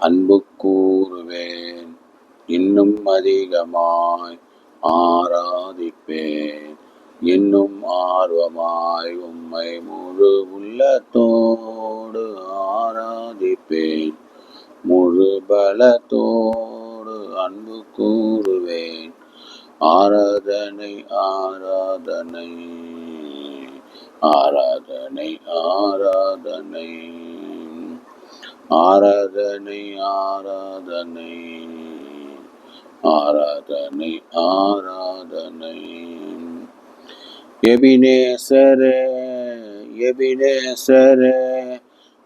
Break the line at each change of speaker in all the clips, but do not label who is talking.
அன்பு கூறுவேன். இன்னும் அதிகமாய் ஆராதிப்பேன். இன்னும் ஆர்வமாய் உம்மை முழு உள்ளத்தோடு ஆராதிப்பேன். முழு பலத்தோடு அன்பு கூறுவேன். ஆராதனை ஆராதனை ஆராதனை ஆராதனை. ஆராதனை ஆராதனை. ஆராதனை ஆராதனை. எபினேசரே எபினேசரே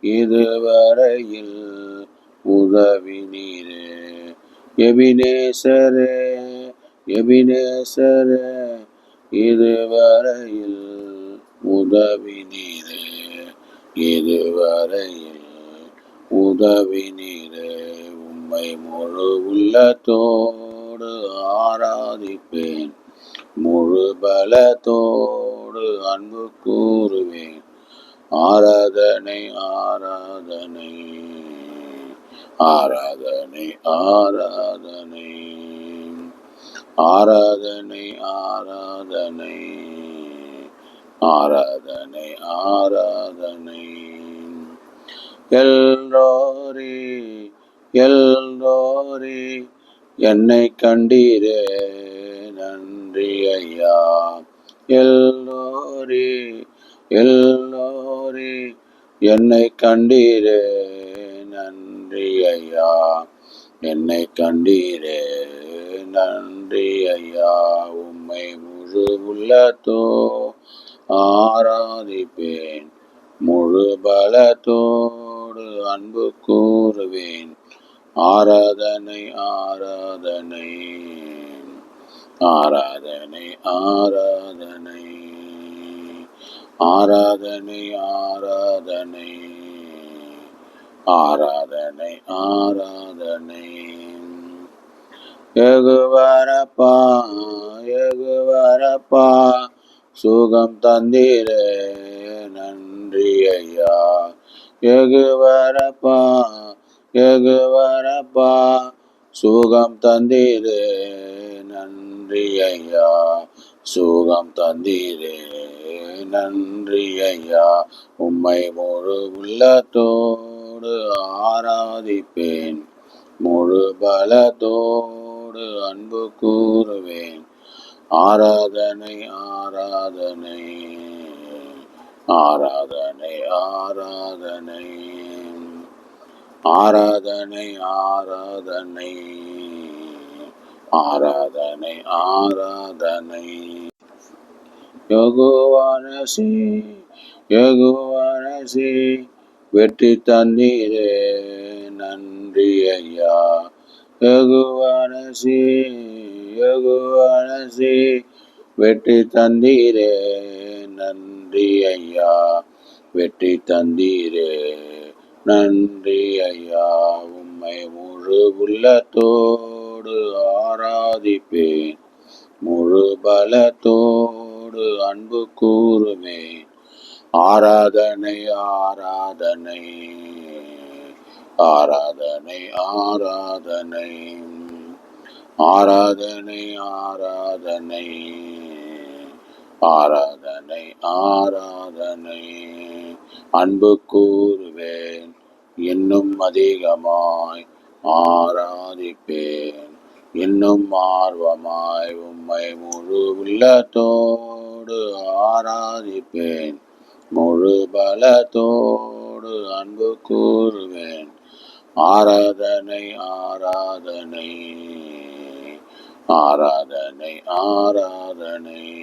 இதுவரையில் உதவி நீரே எபினேசரே எபினேசரே இதுவரையில் உதவி நீரே இதுவரையில் உதவி நீரே உம்மை முழு உள்ளத்தோடு ஆராதிப்பேன். முழு பலத்தோடு அன்பு கூறுவேன். ஆராதனை ஆராதனை ஆராதனை ஆராதனை ஆராதனை ஆராதனை ஆராதனை ஆராதனை. எல்லோரி எல்ரோரே என்னை கண்டீரே நன்றி ஐயா. எல்லோரி எல்லோரி என்னை கண்டீரே நன்றி ஐயா. என்னை கண்டீரே நன்றி ஐயா. உம்மை முழு உள்ளத்தோ ஆராதிப்பேன் முழு உன்னோடு அன்பு கூறுவேன். ஆராதனை ஆராதனை. ஆராதனை ஆராதனை. ஆராதனை ஆராதனை. ஆராதனை ஆராதனை. எகுவரப்பா எகுவரப்பா சுகம் தந்திரே நன்றி ஐயா. எகுவரப்பா எகுவரப்பா சுகம் தந்தீரே நன்றி ஐயா சுகம் தந்தீரே நன்றி ஐயா உம்மை முழு உள்ளத்தோடு ஆராதிப்பேன் முழு பலத்தோடு அன்பு கூறுவேன். ஆராதனை ஆராதனை. ஆராதனை ஆராதனை. ஆராதனை ஆராதனை. ஆராதனை ஆராதனை. யோகுவானசி யோகுவானசி வெற்றி தந்தீரே நன்றி ஐயா. யகுவனசி யகுவனசி வெற்றி தந்தீரே நன்றி ஐயா வெற்றி தந்தீரே. நன்றி ஐயா உம்மை முழு உள்ளத்தோடு ஆராதிப்பேன். முழு பலத்தோடு அன்பு கூறுவேன். ஆராதனை ஆராதனை ஆராதனை ஆராதனை ஆராதனை ஆராதனை. ஆராதனை ஆராதனை. அன்பு கூறுவேன் இன்னும் அதிகமாய் ஆராதிப்பேன். இன்னும் ஆர்வமாய் உம்மை முழு உள்ளத்தோடு ஆராதிப்பேன். முழு பலத்தோடு அன்பு கூறுவேன். ஆராதனை ஆராதனை. ஆராதனை ஆராதனை.